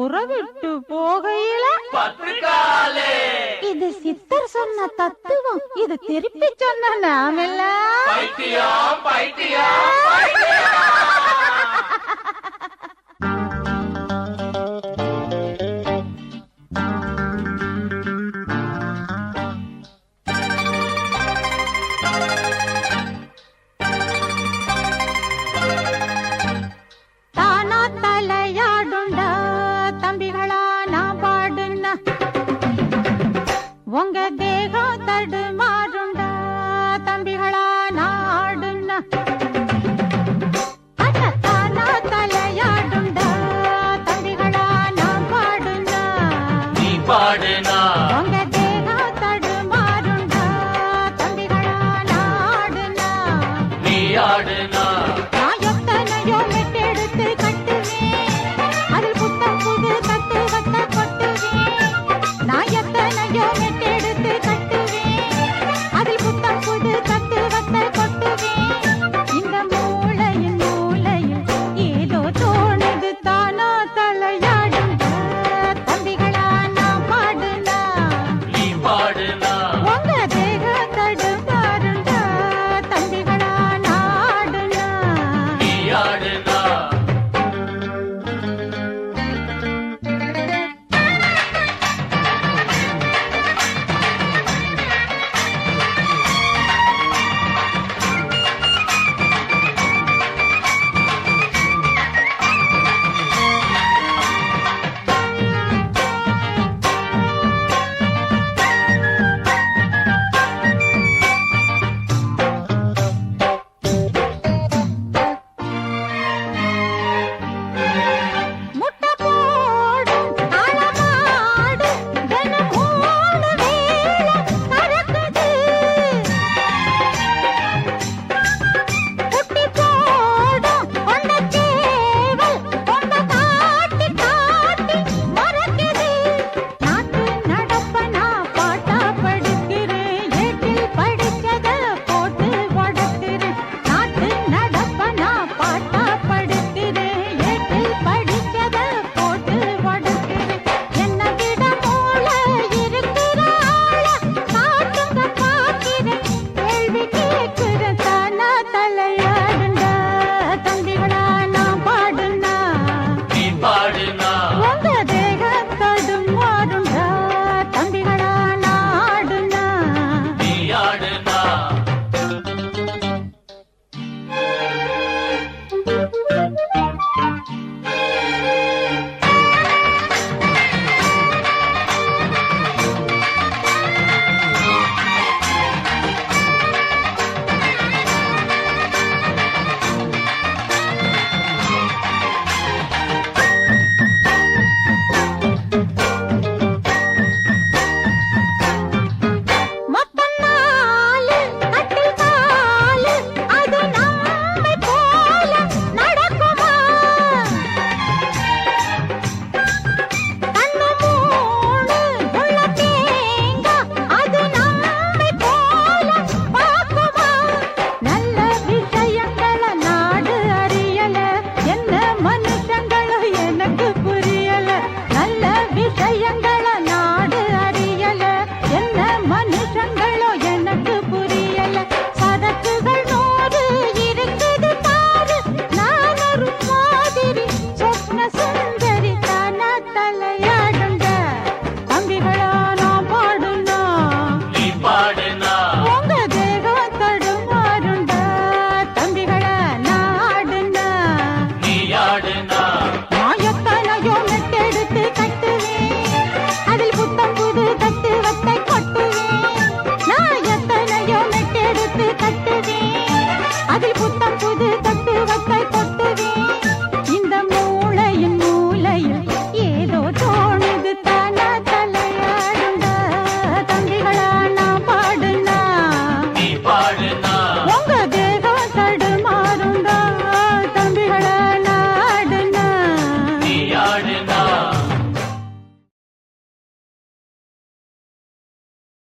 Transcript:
உறவிட்டு போகையில? பத்து காலு இது சித்தர் சொன்ன தத்துவம். இது திருப்பி சொன்ன நாமெல்லாம். பைத்தியம் பைத்தியம் பைத்தியம். உங்க தேகம் தடுமாறுண்டா தம்பிகளா நான்